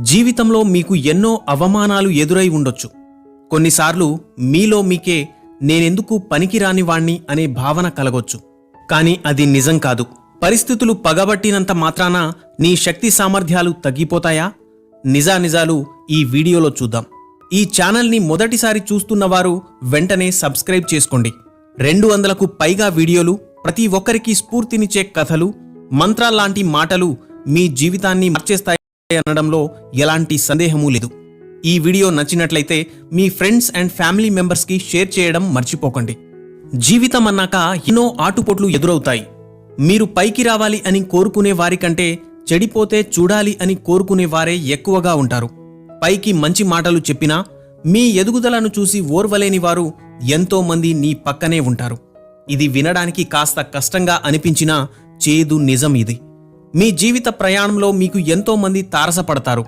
జీవితంలో మీకు ఎన్నో అవమానాలు ఎదురై ఉండొచ్చు. కొన్నిసార్లు మీలో మీకే నేనెందుకు పనికిరాని వాణ్ణి అనే భావన కలగొచ్చు. కానీ అది నిజం కాదు. పరిస్థితులు పగబట్టినంత మాత్రాన నీ శక్తి సామర్థ్యాలు తగ్గిపోతాయా? నిజానిజాలు ఈ వీడియోలో చూద్దాం. ఈ ఛానల్ని మొదటిసారి చూస్తున్నవారు వెంటనే సబ్స్క్రైబ్ చేసుకోండి. రెండు వందలకు పైగా వీడియోలు ప్రతి ఒక్కరికి స్ఫూర్తినిచ్చే కథలు మంత్రాల్లాంటి మాటలు మీ జీవితాన్ని మార్చేస్తాయి. అనడంలో ఎలాంటి సందేహమూ లేదు. ఈ వీడియో నచ్చినట్లయితే మీ ఫ్రెండ్స్ అండ్ ఫ్యామిలీ మెంబర్స్కి షేర్ చేయడం మర్చిపోకండి. జీవితం అన్నాక ఎన్నో ఆటుపోట్లు ఎదురవుతాయి. మీరు పైకి రావాలి అని కోరుకునే వారికంటే చెడిపోతే చూడాలి అని కోరుకునే వారే ఎక్కువగా ఉంటారు. పైకి మంచి మాటలు చెప్పినా మీ ఎదుగుదలను చూసి ఓర్వలేని వారు ఎంతో మంది నీ పక్కనే ఉంటారు. ఇది వినడానికి కాస్త కష్టంగా అనిపించినా చేదు నిజం ఇది. మీ జీవిత ప్రయాణంలో మీకు ఎంతో మంది తారసపడతారు.